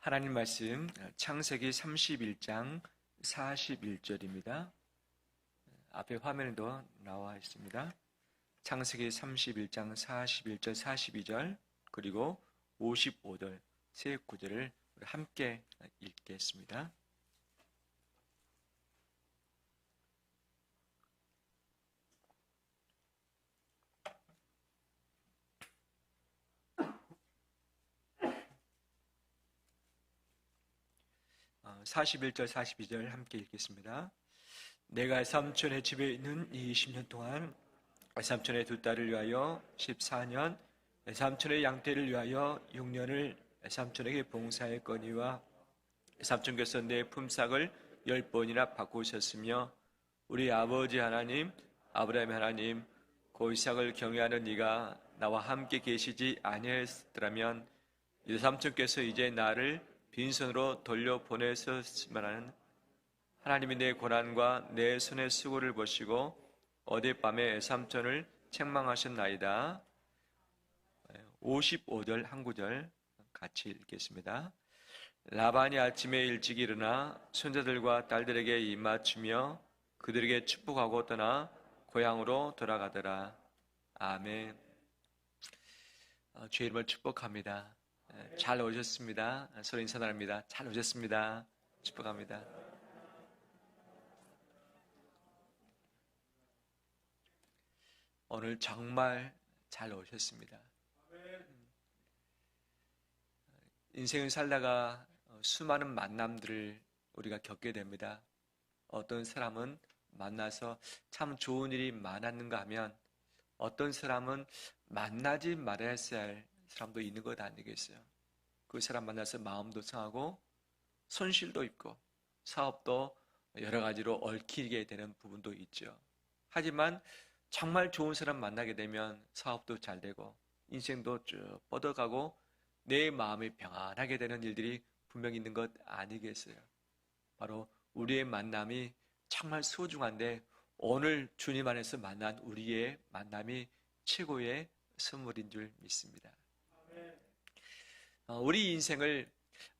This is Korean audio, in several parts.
하나님 말씀 창세기 31장 41절입니다. 앞에 화면에도 나와 있습니다. 창세기 31장 41절 42절 그리고 55절 세 구절을 함께 읽겠습니다. 어, 41절 42절 함께 읽겠습니다. 내가 삼촌의 집에 있는 이 20년 동안 삼촌의 두 딸을 위하여 14년 삼촌의 양떼를 위하여 6년을 삼촌에게 봉사했거니와 삼촌께서 내 품삯을 열 번이나 바꾸셨으며 우리 아버지 하나님 아브라함 하나님 고 이삭을 경외하는 네가 나와 함께 계시지 아니했더라면 이제 삼촌께서 이제 나를 빈손으로 돌려 보내셨으면 하나님이 내 고난과 내 손의 수고를 보시고 어젯밤에 삼촌을 책망하셨나이다. 55절 한 구절 같이 읽겠습니다. 라반이 아침에 일찍 일어나 손자들과 딸들에게 입맞추며 그들에게 축복하고 떠나 고향으로 돌아가더라. 아멘. 어, 주의 이름을 축복합니다. 에, 잘 오셨습니다. 서로 인사 나눕니다. 잘 오셨습니다. 축복합니다. 오늘 정말 잘 오셨습니다. 인생을 살다가 수많은 만남들을 우리가 겪게 됩니다. 어떤 사람은 만나서 참 좋은 일이 많았는가 하면 어떤 사람은 만나지 말아야 할 사람도 있는 것 아니겠어요? 그 사람 만나서 마음도 상하고 손실도 있고 사업도 여러 가지로 얽히게 되는 부분도 있죠. 하지만 정말 좋은 사람 만나게 되면 사업도 잘 되고 인생도 쭉 뻗어가고 내 마음이 평안하게 되는 일들이 분명히 있는 것 아니겠어요? 바로 우리의 만남이 정말 소중한데 오늘 주님 안에서 만난 우리의 만남이 최고의 선물인 줄 믿습니다. 어, 우리 인생을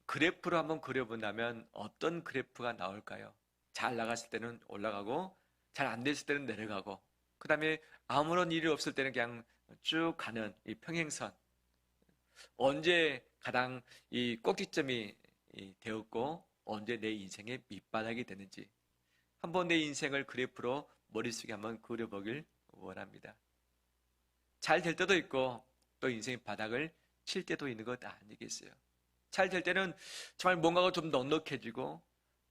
그래프로 한번 그려본다면 어떤 그래프가 나올까요? 잘 나갔을 때는 올라가고 잘 안 됐을 때는 내려가고 그 다음에 아무런 일이 없을 때는 그냥 쭉 가는 이 평행선 언제 가장 이 꼭지점이 되었고 언제 내 인생의 밑바닥이 되는지 한번 내 인생을 그래프로 머릿속에 한번 그려보길 원합니다. 잘 될 때도 있고 또 인생의 바닥을 칠 때도 있는 것 아니겠어요? 잘 될 때는 정말 뭔가가 좀 넉넉해지고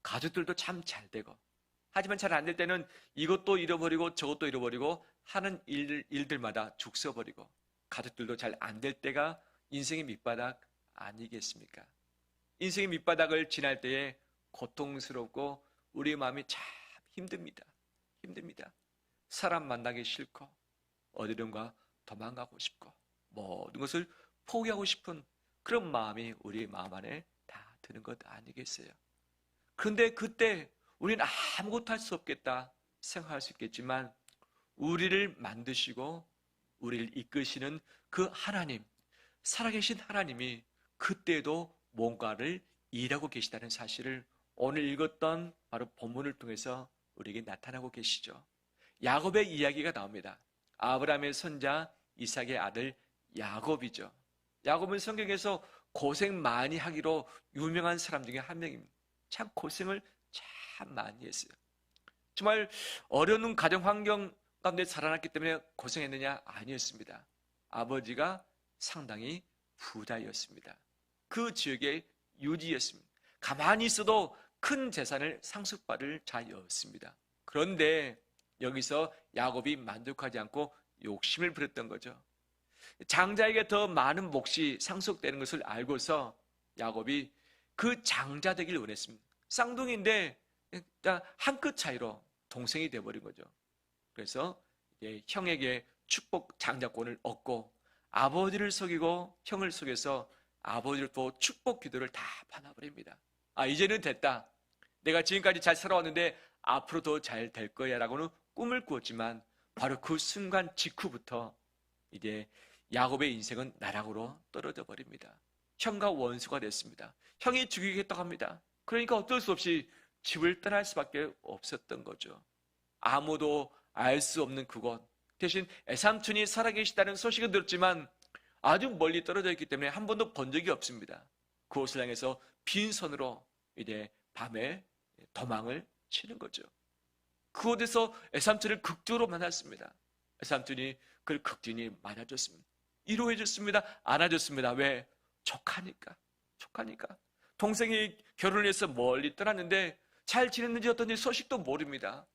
가족들도 참 잘 되고 하지만 잘 안 될 때는 이것도 잃어버리고 저것도 잃어버리고 하는 일, 일들마다 죽서버리고 가족들도 잘 안 될 때가 인생의 밑바닥 아니겠습니까? 인생의 밑바닥을 지날 때에 고통스럽고 우리의 마음이 참 힘듭니다. 힘듭니다. 사람 만나기 싫고 어디론가 도망가고 싶고 모든 것을 포기하고 싶은 그런 마음이 우리의 마음 안에 다 드는 것 아니겠어요? 그런데 그때 우리는 아무것도 할 수 없겠다 생각할 수 있겠지만 우리를 만드시고 우리를 이끄시는 그 하나님, 살아계신 하나님이 그때도 뭔가를 일하고 계시다는 사실을 오늘 읽었던 바로 본문을 통해서 우리에게 나타나고 계시죠. 야곱의 이야기가 나옵니다. 아브라함의 손자 이삭의 아들 야곱이죠. 야곱은 성경에서 고생 많이 하기로 유명한 사람 중에 한 명입니다. 참 고생을 참 많이 했어요. 정말 어려운 가정 환경 가운데 살아났기 때문에 고생했느냐? 아니었습니다. 아버지가 상당히 부자였습니다. 그 지역의 유지였습니다. 가만히 있어도 큰 재산을 상속받을 자였습니다. 그런데 여기서 야곱이 만족하지 않고 욕심을 부렸던 거죠. 장자에게 더 많은 몫이 상속되는 것을 알고서 야곱이 그 장자 되길 원했습니다. 쌍둥이인데 한 끗 차이로 동생이 되어버린 거죠. 그래서 형에게 축복 장자권을 얻고 아버지를 속이고 형을 속여서 아버지를 또 축복 기도를 다 받아버립니다. 아 이제는 됐다. 내가 지금까지 잘 살아왔는데 앞으로 더 잘 될 거야라고는 꿈을 꾸었지만 바로 그 순간 직후부터 이제 야곱의 인생은 나락으로 떨어져 버립니다. 형과 원수가 됐습니다. 형이 죽이겠다고 합니다. 그러니까 어쩔 수 없이 집을 떠날 수밖에 없었던 거죠. 아무도 알 수 없는 그곳. 대신 애삼촌이 살아계시다는 소식은 들었지만 아주 멀리 떨어져 있기 때문에 한 번도 본 적이 없습니다. 그곳을 향해서 빈손으로 이제 밤에 도망을 치는 거죠. 그곳에서 애삼촌을 극적으로 만났습니다. 애삼촌이 그를 극진히 맞아줬습니다. 위로해줬습니다. 안아줬습니다. 왜? 조카니까. 조카니까. 동생이 결혼을 해서 멀리 떠났는데 잘 지냈는지 어떤지 소식도 모릅니다.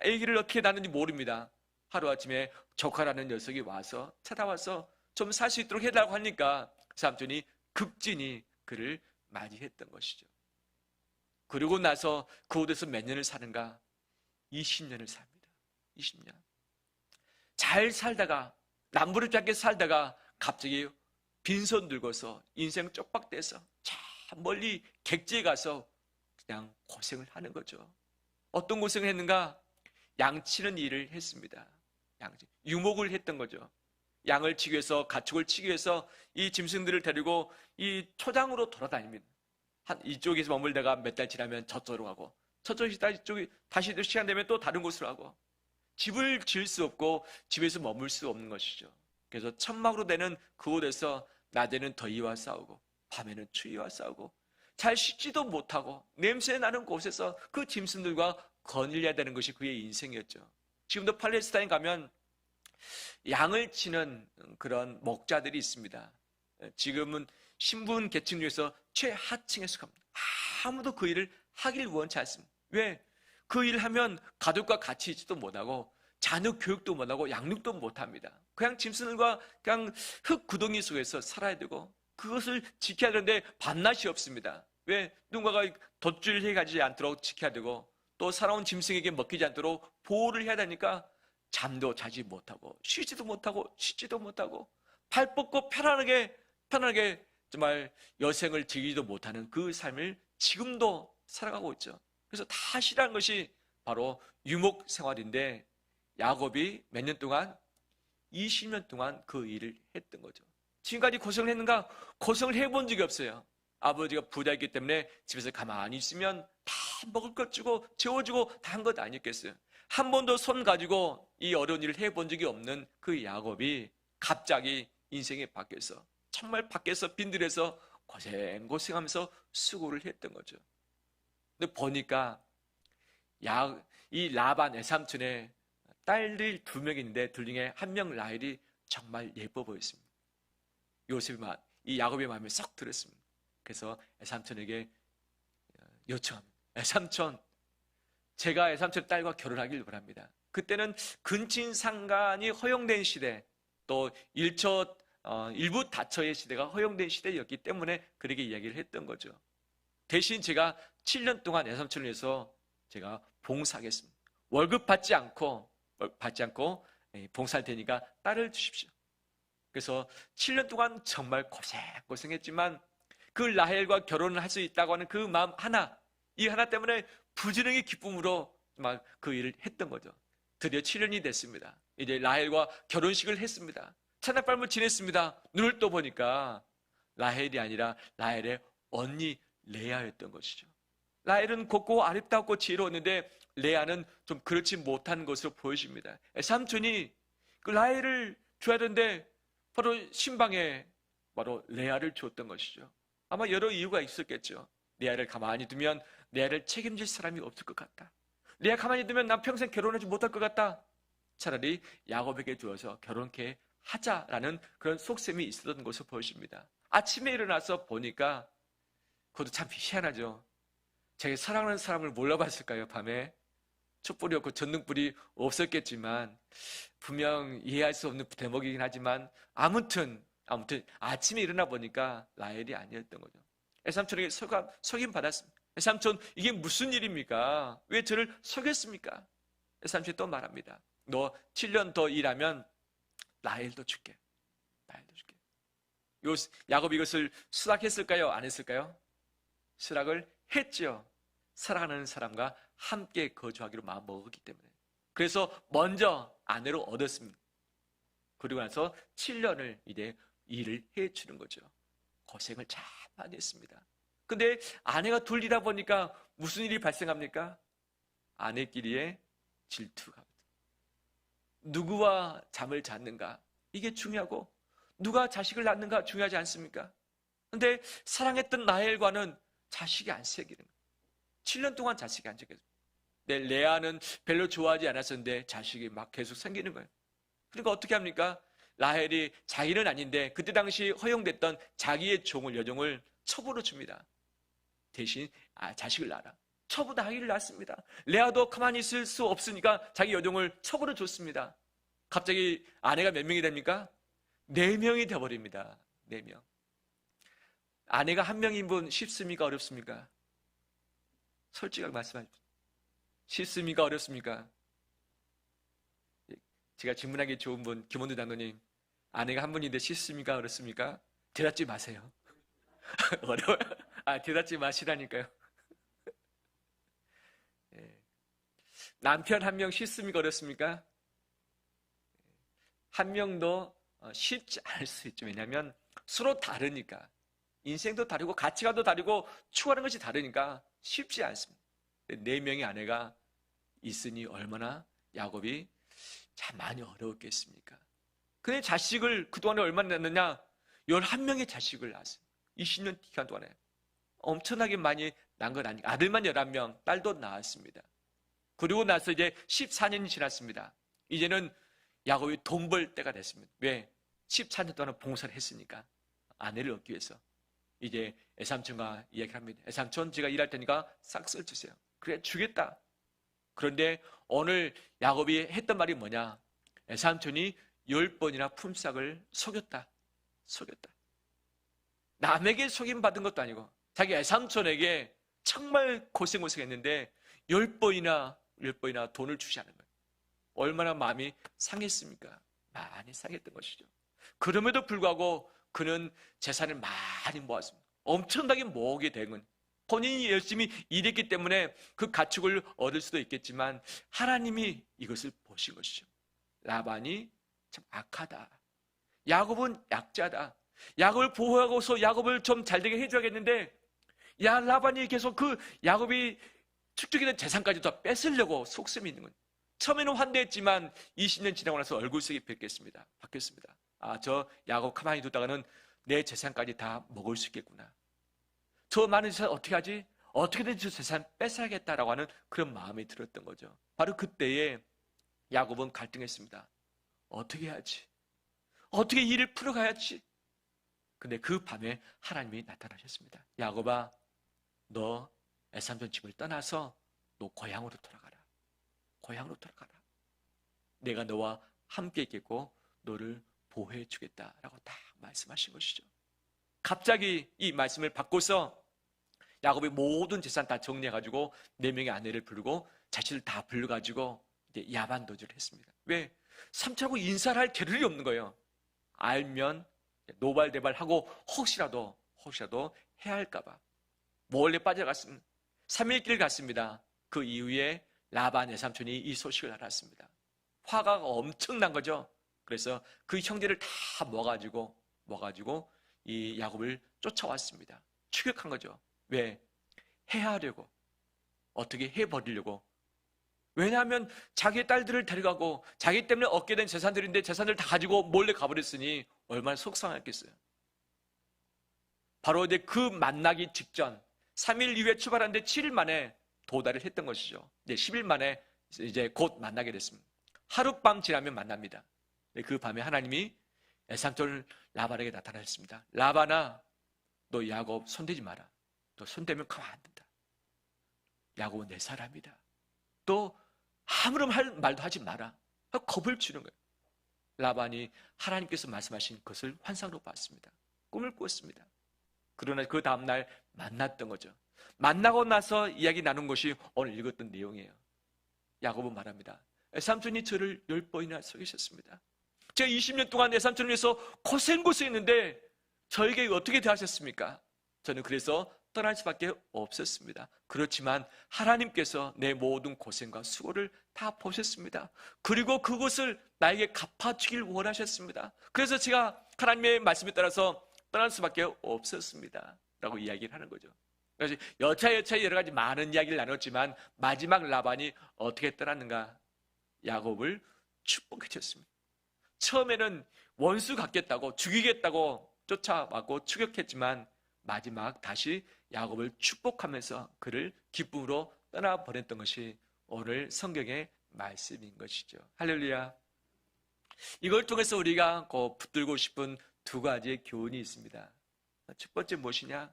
아기를 어떻게 낳는지 모릅니다. 하루아침에 조카라는 녀석이 와서 찾아와서 좀 살 수 있도록 해달라고 하니까 삼촌이 극진히 그를 맞이했던 것이죠. 그리고 나서 그 곳에서 몇 년을 사는가? 20년을 삽니다. 20년. 잘 살다가 남부를 잡게 살다가 갑자기 빈손 들고서 인생 쪽박돼서 저 멀리 객지에 가서 그냥 고생을 하는 거죠. 어떤 고생을 했는가? 양치는 일을 했습니다. 양치. 유목을 했던 거죠. 양을 치기 위해서 가축을 치기 위해서 이 짐승들을 데리고 이 초장으로 돌아다닙니다. 한 이쪽에서 머물다가 몇 달 지나면 저쪽으로 가고 저쪽이 다시 다시 또 시간 되면 또 다른 곳으로 가고 집을 지을 수 없고 집에서 머물 수 없는 것이죠. 그래서 천막으로 되는 그곳에서 낮에는 더위와 싸우고 밤에는 추위와 싸우고 잘 씻지도 못하고 냄새 나는 곳에서 그 짐승들과 거닐려야 되는 것이 그의 인생이었죠. 지금도 팔레스타인 가면 양을 치는 그런 목자들이 있습니다. 지금은 신분 계층 중에서 최하층에 속합니다. 아무도 그 일을 하길 원치 않습니다. 왜? 그 일을 하면 가족과 같이 있지도 못하고 자녀 교육도 못하고 양육도 못합니다. 그냥 짐승들과 그냥 흙 구덩이 속에서 살아야 되고 그것을 지켜야 되는데 반낫이 없습니다. 왜? 누군가가 덧줄해 가지 않도록 지켜야 되고 또 살아온 짐승에게 먹히지 않도록 보호를 해야 되니까 잠도 자지 못하고 쉬지도 못하고 쉬지도 못하고 발 뻗고 편안하게 편안하게 정말 여생을 즐기지도 못하는 그 삶을 지금도 살아가고 있죠. 그래서 다 싫어하는 것이 바로 유목 생활인데 야곱이 몇 년 동안 20년 동안 그 일을 했던 거죠. 지금까지 고생을 했는가? 고생을 해본 적이 없어요. 아버지가 부자였기 때문에 집에서 가만히 있으면 다 먹을 것 주고 재워주고 다 한 것 아니었겠어요. 한 번도 손 가지고 이 어려운 일을 해본 적이 없는 그 야곱이 갑자기 인생이 바뀌어서 정말 밖에서 빈들에서 고생 고생하면서 수고를 했던 거죠. 근데 보니까 야, 이 라반 애삼촌의 딸들 두 있는데 둘 중에 한 명 라헬이 정말 예뻐 보였습니다. 요셉이 마, 이 야곱의 마음에 쏙 들었습니다. 그래서 애삼촌에게 요청합니다. 애삼촌, 제가 애삼촌 딸과 결혼하길 바랍니다. 그때는 근친 상간이 허용된 시대, 또 일처 어, 일부 다처의 시대가 허용된 시대였기 때문에 그렇게 이야기를 했던 거죠. 대신 제가 7년 동안 애삼촌을 위해서 제가 봉사하겠습니다. 월급 받지 않고 받지 않고 예, 봉사할 테니까 딸을 주십시오. 그래서 7년 동안 정말 고생 고생했지만 그 라헬과 결혼을 할 수 있다고 하는 그 마음 하나 이 하나 때문에 부지런히 기쁨으로 막 그 일을 했던 거죠. 드디어 7년이 됐습니다. 이제 라헬과 결혼식을 했습니다. 첫날밤을 지냈습니다. 눈을 떠 보니까 라헬이 아니라 라헬의 언니 레아였던 것이죠. 라헬은 곱고 아름답고 지혜로웠는데 레아는 좀 그렇지 못한 것으로 보여집니다. 삼촌이 그 라헬을 줘야 되는데 바로 신방에 바로 레아를 줬던 것이죠. 아마 여러 이유가 있었겠죠. 레아를 가만히 두면 레아를 책임질 사람이 없을 것 같다. 레아 가만히 두면 난 평생 결혼하지 못할 것 같다. 차라리 야곱에게 주어서 결혼케 하자라는 그런 속셈이 있었던 것으로 보여집니다. 아침에 일어나서 보니까 그것도 참 희한하죠. 제가 사랑하는 사람을 몰라봤을까요, 밤에? 촛불이 없고 전등불이 없었겠지만 분명 이해할 수 없는 대목이긴 하지만 아무튼 아무튼 아침에 일어나 보니까 라헬이 아니었던 거죠. 애삼촌에게 속임, 속임 받았습니다. 애삼촌 이게 무슨 일입니까? 왜 저를 속였습니까? 애삼촌이 또 말합니다. 너 7년 더 일하면 라헬도 줄게. 라헬도 줄게. 요 야곱 이것을 수락했을까요? 안 했을까요? 수락을 했죠. 사랑하는 사람과 함께 거주하기로 마음 먹었기 때문에. 그래서 먼저 아내로 얻었습니다. 그리고 나서 7년을 이제 일을 해 주는 거죠. 고생을 참 많이 했습니다. 근데 아내가 둘이다 보니까 무슨 일이 발생합니까? 아내끼리의 질투가. 누구와 잠을 잤는가? 이게 중요하고, 누가 자식을 낳는가 중요하지 않습니까? 근데 사랑했던 나엘과는 자식이 안 생기는 거예요. 7년 동안 자식이 안 생겼어요. 내 레아는 별로 좋아하지 않았었는데 자식이 막 계속 생기는 거예요. 그러니까 어떻게 합니까? 라헬이 자기는 아닌데 그때 당시 허용됐던 자기의 종을 여종을 첩으로 줍니다. 대신 아, 자식을 낳아라. 첩으로 아기를 낳습니다. 레아도 가만히 있을 수 없으니까 자기 여종을 첩으로 줬습니다. 갑자기 아내가 몇 명이 됩니까? 네 명이 돼버립니다. 네 명. 아내가 한 명인 분 쉽습니까? 어렵습니까? 솔직하게 말씀하십시오. 쉽습니까? 어렵습니까? 제가 질문하기 좋은 분, 김원두 장로님, 아내가 한 분인데 쉽습니까? 어렵습니까? 대답지 마세요. 어려워요. 아, 대답지 마시라니까요. 예. 남편 한 명 쉽습니까? 어렵습니까? 한 명도 어, 쉽지 않을 수 있죠. 왜냐하면 서로 다르니까. 인생도 다르고 가치관도 다르고 추구하는 것이 다르니까 쉽지 않습니다. 네 명의 아내가 있으니 얼마나 야곱이 참 많이 어려웠겠습니까? 그의 자식을 그동안에 얼마나 낳느냐? 11명의 자식을 낳았어요. 20년 기간 동안에. 엄청나게 많이 낳은 건 아니고 아들만 11명, 딸도 낳았습니다. 그리고 나서 이제 14년이 지났습니다. 이제는 야곱이 돈 벌 때가 됐습니다. 왜? 14년 동안 봉사를 했으니까. 아내를 얻기 위해서. 이제 애삼촌과 이야기를 합니다. 애삼촌, 제가 일할 테니까 싹 쓸 주세요. 그래, 주겠다. 그런데 오늘 야곱이 했던 말이 뭐냐? 애삼촌이 열 번이나 품삯을 속였다. 속였다. 남에게 속임 받은 것도 아니고 자기 애삼촌에게 정말 고생고생했는데 열 번이나 열 번이나 돈을 주지 않은 거예요. 얼마나 마음이 상했습니까? 많이 상했던 것이죠. 그럼에도 불구하고 그는 재산을 많이 모았습니다. 엄청나게 모으게 된 건. 본인이 열심히 일했기 때문에 그 가축을 얻을 수도 있겠지만 하나님이 이것을 보신 것이죠. 라반이 참 악하다. 야곱은 약자다. 야곱을 보호하고서 야곱을 좀 잘되게 해줘야겠는데 야 라반이 계속 그 야곱이 축적이 된 재산까지 더 뺏으려고 속셈이 있는 거예요. 처음에는 환대했지만 20년 지나고 나서 얼굴 색이 바뀌었습니다. 바뀌었습니다. 아, 저 야곱 가만히 두다가는 내 재산까지 다 먹을 수 있겠구나. 저 많은 재산 어떻게 하지? 어떻게든 저 재산 뺏어야겠다라고 하는 그런 마음이 들었던 거죠. 바로 그때에 야곱은 갈등했습니다. 어떻게 해야지? 어떻게 일을 풀어가야지? 근데 그 밤에 하나님이 나타나셨습니다. 야곱아, 너 애삼촌 집을 떠나서 너 고향으로 돌아가라. 고향으로 돌아가라. 내가 너와 함께 있겠고 너를 보호해 주겠다라고 딱 말씀하신 것이죠. 갑자기 이 말씀을 받고서 야곱이 모든 재산 다 정리해가지고 네 명의 아내를 부르고 자신을 다 불러가지고 이제 야반 도주를 했습니다. 왜? 삼촌하고 인사를 할 겨를이 없는 거예요. 알면 노발대발하고 혹시라도 혹시라도 해야 할까봐 몰래 빠져갔습니다. 3일 길 갔습니다. 그 이후에 라반 애삼촌이 이 소식을 알았습니다. 화가 엄청난 거죠. 그래서 그 형제를 다 모아가지고 모아가지고 이 야곱을 쫓아왔습니다. 추격한 거죠. 왜? 해하려고 어떻게 해버리려고 왜냐하면 자기 딸들을 데려가고 자기 때문에 얻게 된 재산들인데 재산을 다 가지고 몰래 가버렸으니 얼마나 속상했겠어요. 바로 이제 그 만나기 직전 3일 이후에 출발하는데 7일 만에 도달을 했던 것이죠. 이제 10일 만에 이제 곧 만나게 됐습니다. 하룻밤 지나면 만납니다. 그 밤에 하나님이 애삼촌 라반에게 나타나셨습니다. 라반아, 너 야곱 손대지 마라. 너 손대면 가만 안 된다. 야곱은 내 사람이다. 또 아무런 할 말도 하지 마라. 겁을 주는 거예요. 라반이 하나님께서 말씀하신 것을 환상으로 봤습니다. 꿈을 꾸었습니다. 그러나 그 다음날 만났던 거죠. 만나고 나서 이야기 나눈 것이 오늘 읽었던 내용이에요. 야곱은 말합니다. 삼촌이 저를 열 번이나 속이셨습니다. 제가 20년 동안 내 삼촌을 위해서 고생고생했는데 저에게 어떻게 대하셨습니까? 저는 그래서 떠날 수밖에 없었습니다. 그렇지만 하나님께서 내 모든 고생과 수고를 다 보셨습니다. 그리고 그것을 나에게 갚아주길 원하셨습니다. 그래서 제가 하나님의 말씀에 따라서 떠날 수밖에 없었습니다. 라고 이야기를 하는 거죠. 그래서 여차여차 여러 가지 많은 이야기를 나눴지만 마지막 라반이 어떻게 떠났는가? 야곱을 축복해 줬습니다. 처음에는 원수 갖겠다고 죽이겠다고 쫓아왔고 추격했지만 마지막 다시 야곱을 축복하면서 그를 기쁨으로 떠나 보냈던 것이 오늘 성경의 말씀인 것이죠. 할렐루야. 이걸 통해서 우리가 꼭 붙들고 싶은 두 가지의 교훈이 있습니다. 첫 번째 무엇이냐?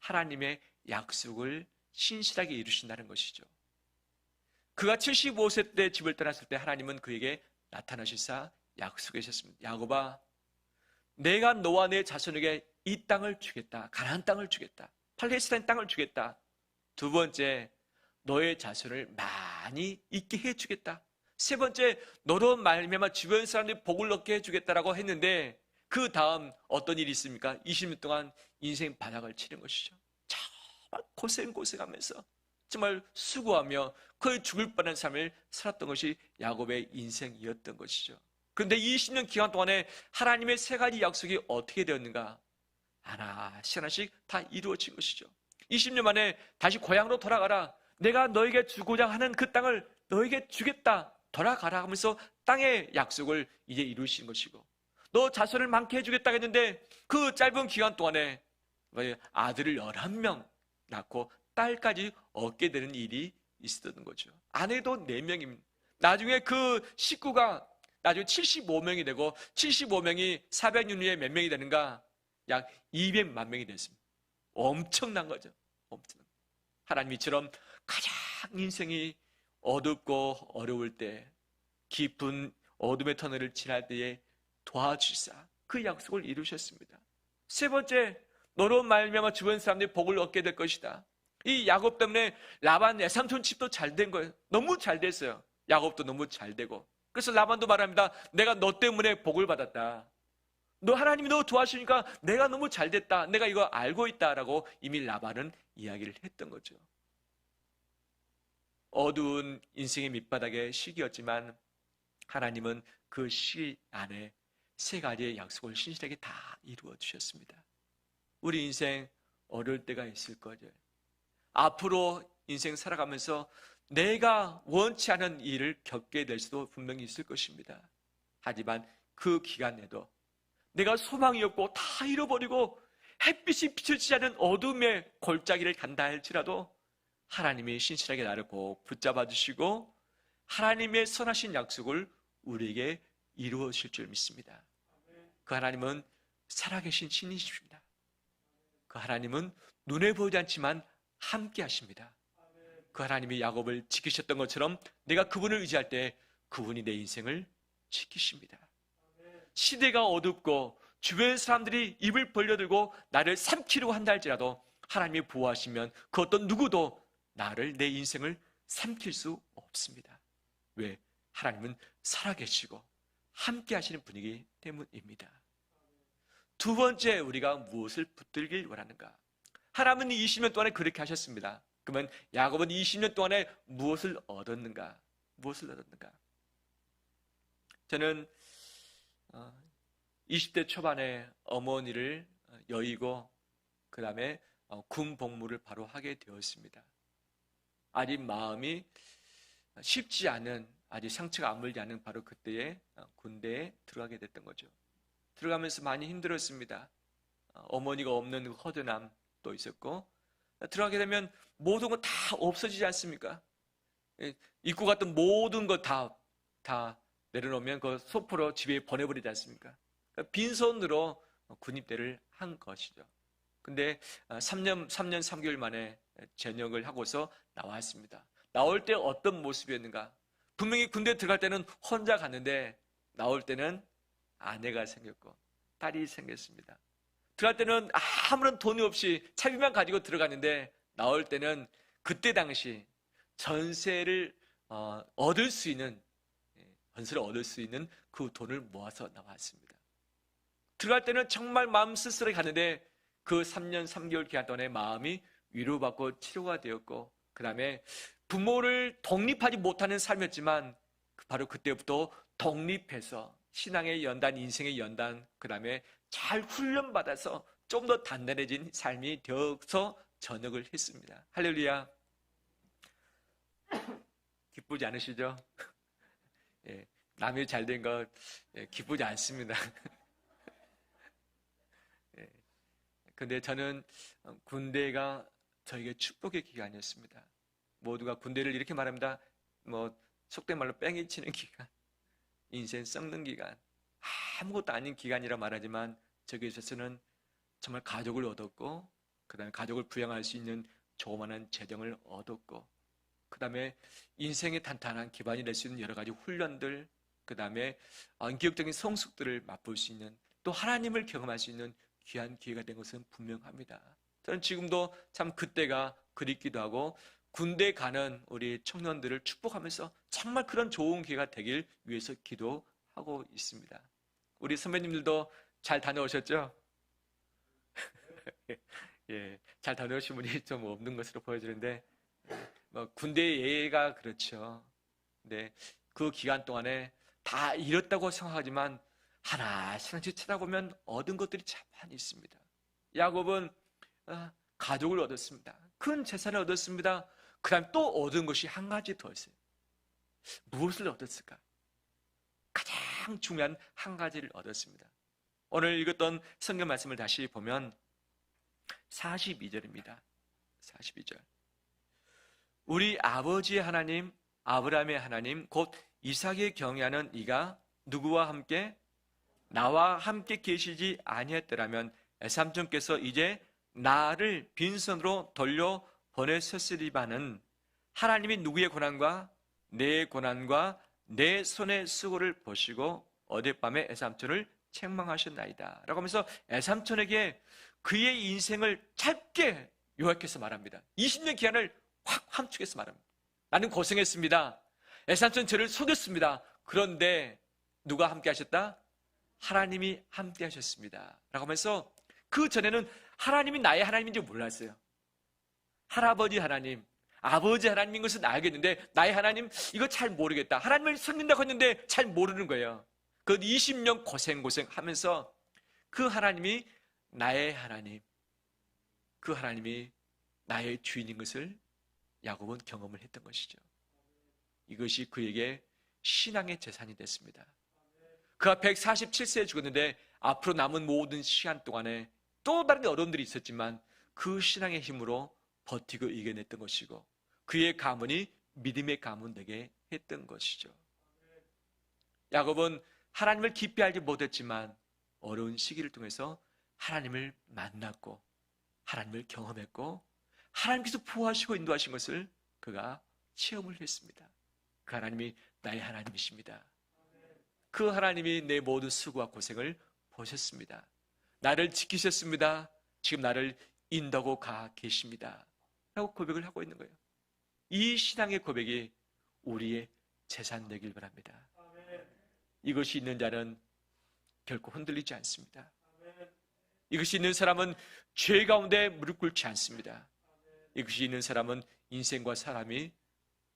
하나님의 약속을 신실하게 이루신다는 것이죠. 그가 75세 때 집을 떠났을 때 하나님은 그에게 나타나시사 약속하셨습니다. 야곱아, 내가 너와 내 자손에게 이 땅을 주겠다. 가나안 땅을 주겠다. 팔레스타인 땅을 주겠다. 두 번째, 너의 자손을 많이 있게 해 주겠다. 세 번째, 너로 말미암아 주변 사람들이 복을 얻게 해 주겠다라고 했는데 그 다음 어떤 일이 있습니까? 20년 동안 인생 바닥을 치는 것이죠. 정말 고생고생하면서 정말 수고하며 거의 죽을 뻔한 삶을 살았던 것이 야곱의 인생이었던 것이죠. 그런데 20년 기간 동안에 하나님의 세 가지 약속이 어떻게 되었는가? 하나씩 하나씩 다 이루어진 것이죠. 20년 만에 다시 고향으로 돌아가라. 내가 너에게 주고자 하는 그 땅을 너에게 주겠다. 돌아가라 하면서 땅의 약속을 이제 이루신 것이고 너 자손을 많게 해주겠다 했는데 그 짧은 기간 동안에 아들을 11명 낳고 딸까지 얻게 되는 일이 있었던 거죠. 아내도 4명입니다. 나중에 그 식구가 나중에 75명이 되고 75명이 400년 후에 몇 명이 되는가? 약 200만 명이 됐습니다. 엄청난 거죠. 엄청. 하나님이처럼 가장 인생이 어둡고 어려울 때 깊은 어둠의 터널을 지날 때에 도와주사 그 약속을 이루셨습니다. 세 번째, 너로 말미암아 주변 사람들이 복을 얻게 될 것이다. 이 야곱 때문에 라반 내삼촌 집도 잘 된 거예요. 너무 잘 됐어요. 야곱도 너무 잘 되고. 그래서 라반도 말합니다. 내가 너 때문에 복을 받았다. 너 하나님이 너 도와주니까 내가 너무 잘 됐다. 내가 이거 알고 있다라고 이미 라반은 이야기를 했던 거죠. 어두운 인생의 밑바닥의 시기였지만 하나님은 그 시 안에 세 가지의 약속을 신실하게 다 이루어 주셨습니다. 우리 인생 어려울 때가 있을 거죠. 앞으로 인생 살아가면서 내가 원치 않은 일을 겪게 될 수도 분명히 있을 것입니다. 하지만 그 기간에도 내가 소망이 없고 다 잃어버리고 햇빛이 비춰지지 않은 어둠의 골짜기를 간다 할지라도 하나님이 신실하게 나를 꼭 붙잡아 주시고 하나님의 선하신 약속을 우리에게 이루어질 줄 믿습니다. 그 하나님은 살아계신 신이십니다. 그 하나님은 눈에 보이지 않지만 함께 하십니다. 그 하나님이 야곱을 지키셨던 것처럼 내가 그분을 의지할 때 그분이 내 인생을 지키십니다. 시대가 어둡고 주변 사람들이 입을 벌려들고 나를 삼키려고 한다 할지라도 하나님이 보호하시면 그 어떤 누구도 나를 내 인생을 삼킬 수 없습니다. 왜? 하나님은 살아계시고 함께 하시는 분이기 때문입니다. 두 번째 우리가 무엇을 붙들길 원하는가? 하나님은 20년 동안에 그렇게 하셨습니다. 그러면 야곱은 20년 동안에 무엇을 얻었는가? 무엇을 얻었는가? 저는 20대 초반에 어머니를 여의고 그 다음에 군 복무를 바로 하게 되었습니다. 아직 마음이 쉽지 않은 아직 상처가 안 물지 않은 바로 그때에 군대에 들어가게 됐던 거죠. 들어가면서 많이 힘들었습니다. 어머니가 없는 그 허전함도 있었고 들어가게 되면 모든 건다 없어지지 않습니까? 입고 갔던 모든 것다다 내려놓으면 그 소포로 집에 보내버리지 않습니까? 그러니까 빈손으로 군입대를 한 것이죠. 근데 3년 3년 3개월 만에 전역을 하고서 나왔습니다. 나올 때 어떤 모습이었는가? 분명히 군대 들어갈 때는 혼자 갔는데 나올 때는 아내가 생겼고 딸이 생겼습니다. 들어갈 때는 아무런 돈이 없이 차비만 가지고 들어갔는데 나올 때는 그때 당시 전세를 어, 얻을 수 있는 예, 전세를 얻을 수 있는 그 돈을 모아서 나왔습니다. 들어갈 때는 정말 마음 쓸쓸하게 갔는데 그 3년 3개월 기간 동안에 마음이 위로받고 치료가 되었고 그 다음에 부모를 독립하지 못하는 삶이었지만 바로 그때부터 독립해서 신앙의 연단, 인생의 연단, 그 다음에 잘 훈련받아서 좀 더 단단해진 삶이 되어서 전역을 했습니다. 할렐루야. 기쁘지 않으시죠? 예, 남이 잘된거 예, 기쁘지 않습니다. 예, 근데 저는 군대가 저에게 축복의 기간이었습니다. 모두가 군대를 이렇게 말합니다. 뭐 속된 말로 뺑이 치는 기간, 인생 썩는 기간, 아무것도 아닌 기간이라 말하지만 저기에 있어서는 정말 가족을 얻었고, 그 다음에 가족을 부양할 수 있는 조그만한 재정을 얻었고, 그 다음에 인생의 탄탄한 기반이 될 수 있는 여러 가지 훈련들, 그 다음에 기억적인 성숙들을 맛볼 수 있는 또 하나님을 경험할 수 있는 귀한 기회가 된 것은 분명합니다. 저는 지금도 참 그때가 그립기도 하고 군대 가는 우리 청년들을 축복하면서 정말 그런 좋은 기회가 되길 위해서 기도하고 있습니다. 우리 선배님들도 잘 다녀오셨죠? 예, 잘 다녀오신 분이 좀 없는 것으로 보여지는데 뭐 군대 예가 그렇죠. 근데 그 기간 동안에 다 잃었다고 생각하지만 하나씩 하나씩 찾아보면 얻은 것들이 참 많이 있습니다. 야곱은 아, 가족을 얻었습니다. 큰 재산을 얻었습니다. 그 다음 또 얻은 것이 한 가지 더 있어요. 무엇을 얻었을까? 가장 중요한 한 가지를 얻었습니다. 오늘 읽었던 성경 말씀을 다시 보면 42절입니다. 42절. 우리 아버지의 하나님, 아브라함의 하나님, 곧 이삭의 경외하는 이가 누구와 함께 나와 함께 계시지 아니했더라면 삼촌께서 이제 나를 빈손으로 돌려 보내셨으리바는 하나님이 누구의 고난과 내 고난과 내 손의 수고를 보시고 어젯밤에 애삼촌을 책망하셨나이다. 라고 하면서 애삼촌에게 그의 인생을 짧게 요약해서 말합니다. 20년 기간을 확 함축해서 말합니다. 나는 고생했습니다. 애삼촌 저를 속였습니다. 그런데 누가 함께 하셨다? 하나님이 함께 하셨습니다. 라고 하면서 그 전에는 하나님이 나의 하나님인지 몰랐어요. 할아버지 하나님, 아버지 하나님인 것은 알겠는데 나의 하나님 이거 잘 모르겠다. 하나님을 섬긴다고 했는데 잘 모르는 거예요. 그 20년 고생 고생 하면서 그 하나님이 나의 하나님, 그 하나님이 나의 주인인 것을 야곱은 경험을 했던 것이죠. 이것이 그에게 신앙의 재산이 됐습니다. 그가 147세에 죽었는데 앞으로 남은 모든 시간 동안에 또 다른 어려움들이 있었지만 그 신앙의 힘으로 버티고 이겨냈던 것이고 그의 가문이 믿음의 가문 되게 했던 것이죠. 야곱은 하나님을 깊이 알지 못했지만 어려운 시기를 통해서 하나님을 만났고 하나님을 경험했고 하나님께서 부하시고 인도하신 것을 그가 체험을 했습니다. 그 하나님이 나의 하나님이십니다. 그 하나님이 내 모든 수고와 고생을 보셨습니다. 나를 지키셨습니다. 지금 나를 인도하고 가 계십니다. 라고 고백을 하고 있는 거예요. 이 신앙의 고백이 우리의 재산 되길 바랍니다. 이것이 있는 자는 결코 흔들리지 않습니다. 이것이 있는 사람은 죄 가운데 무릎 꿇지 않습니다. 이것이 있는 사람은 인생과 사람이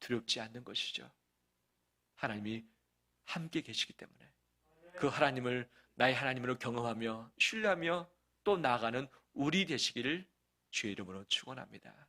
두렵지 않는 것이죠. 하나님이 함께 계시기 때문에 그 하나님을 나의 하나님으로 경험하며 신뢰하며 또 나아가는 우리 되시기를 주의 이름으로 축원합니다.